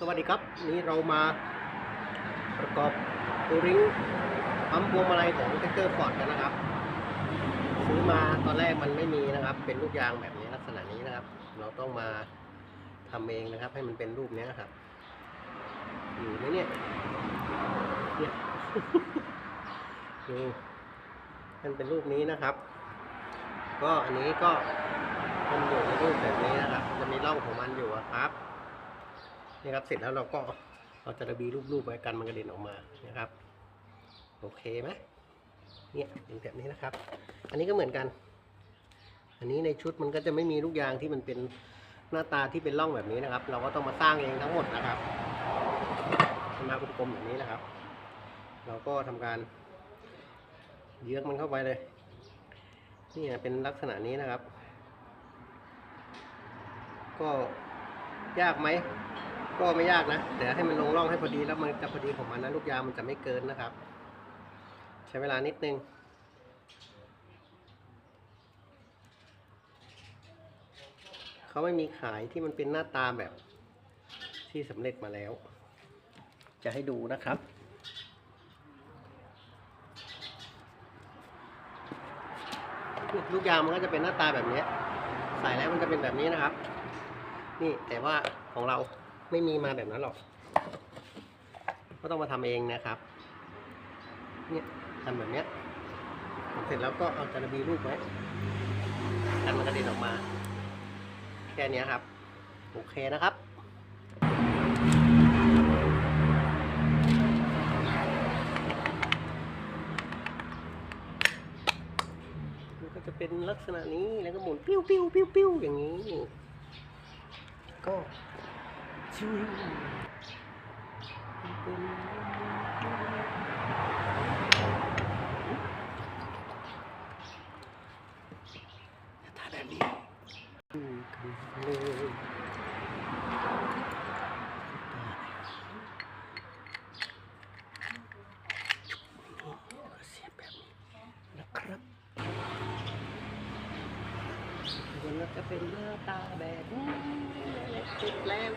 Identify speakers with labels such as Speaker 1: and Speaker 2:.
Speaker 1: สวัสดีครับ นี่เรามาประกอบตูริงปั๊มพวงมาลัยของแท็กเตอร์ฟอร์ดกันนะครับ ซื้อมาตอนแรกมันไม่มีนะครับ เป็นลูกยางแบบนี้ลักษณะนี้นะครับ เราต้องมาทำเองนะครับ ให้มันเป็นรูปนี้ยครับ อยู่ไหมเนี่ยเนี่ยดูมันเป็นรูปนี้นะครับ ก็อันนี้ก็มันอยู่ในรูปแบบนี้นะครับ จะมีร่องของมันอยู่ครับ นี่ครับเสร็จแล้วเราก็เราจะระบีรูปๆไว้กันมันกระเด็นออกมานะครับ โอเคไหมเนี่ยเป็นแบบนี้นะครับ อันนี้ก็เหมือนกัน อันนี้ในชุดมันก็จะไม่มีลูกยางที่มันเป็นหน้าตาที่เป็นร่องแบบนี้นะครับ เราก็ต้องมาสร้างเองทั้งหมดนะครับมากลมๆแบบนี้นะครับ เราก็ทำการเยือกมันเข้าไปเลยนี่เป็นลักษณะนี้นะครับ ก็ยากไหม ก็ไม่ยากนะแต่ให้มันลงร่องให้พอดีแล้วมันจะพอดีของมันนะลูกยางมันจะไม่เกินนะครับ ใช้เวลานิดนึงเขาไม่มีขายที่มันเป็นหน้าตาแบบที่สำเร็จมาแล้ว จะให้ดูนะครับลูกยางมันก็จะเป็นหน้าตาแบบนี้ ใส่แล้วมันจะเป็นแบบนี้นะครับ นี่แต่ว่าของเรา ไม่มีมาแบบนั้นหรอก ก็ต้องมาทำเองนะครับ เนี่ยทำแบบเนี้ยเสร็จแล้วก็เอาจาระบีรูปไว้กันมันกระเด็นออกมา แค่เนี้ยครับ โอเคนะครับมันก็จะเป็นลักษณะนี้แล้วก็หมุนปิ้วปิ้วปิ้วปิ้วอย่างนี้ ก็ แบบนี้อืมกันเลยเสียบแบบนี้นะครับมันก็จะเป็นหน้าตาแบบนี้เสร็จแล้ว